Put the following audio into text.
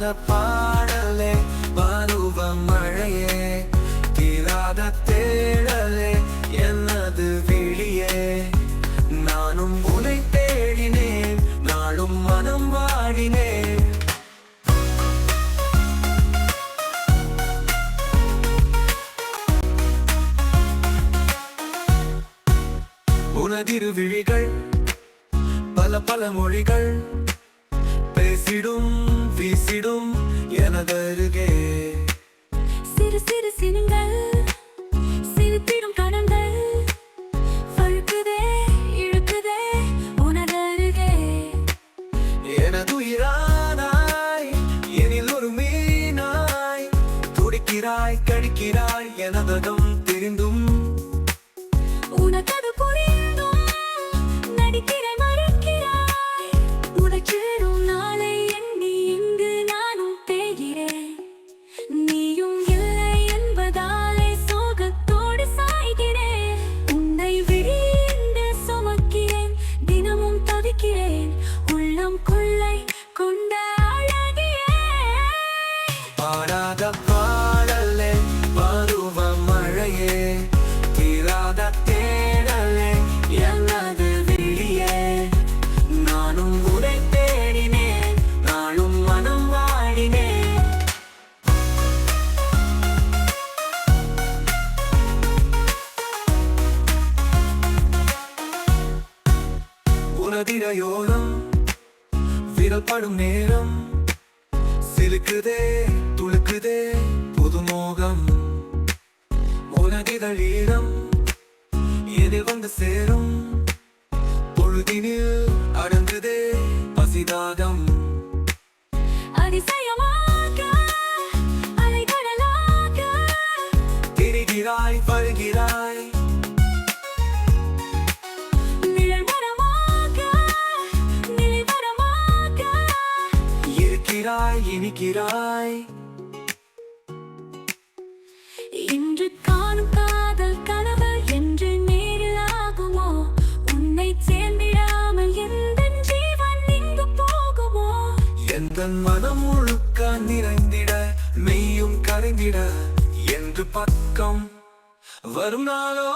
தீராத பாடலே பருவ மழையே தீராத தேடலே எனது விழியே. நானும் உனை தேடினேன் நாளும் மனம் வாடினேன். உனதிரு விழிகள் பல பல மொழிகள் பேசிடும் வீசிடும் எனதருகே சிறு சிறு சினுங்கள் சிரித்திடும் கணங்கள் வழுக்குதே இழுக்குதே உனதருகே எனதுயிரானாய் எனில் ஒரு மீனாய் துடிக்கிறாய் கடிக்கிறாய் எனதகம் தெரிந்தும் கதிரையோரம் விரல் படும் நேரம். சிலுக்குதே துளுக்குதே புதுமோகம். உலகிதழ் ஈழம். எதில் வந்து சேரும்? பொழுதினில் அடங்குதே பசிதாகம். இனிக்கிறாய் இன்று காணும் காதல் கனவு என்று நேரில் ஆகுமோ? உன்னை சேர்ந்திடாமல் எந்த ஜீவன் இங்கு போகுமோ? எந்த மனம் முழுக்க நிறைந்திட மெய்யும் கரைந்திட என்று பக்கம் வரும் நாளோ?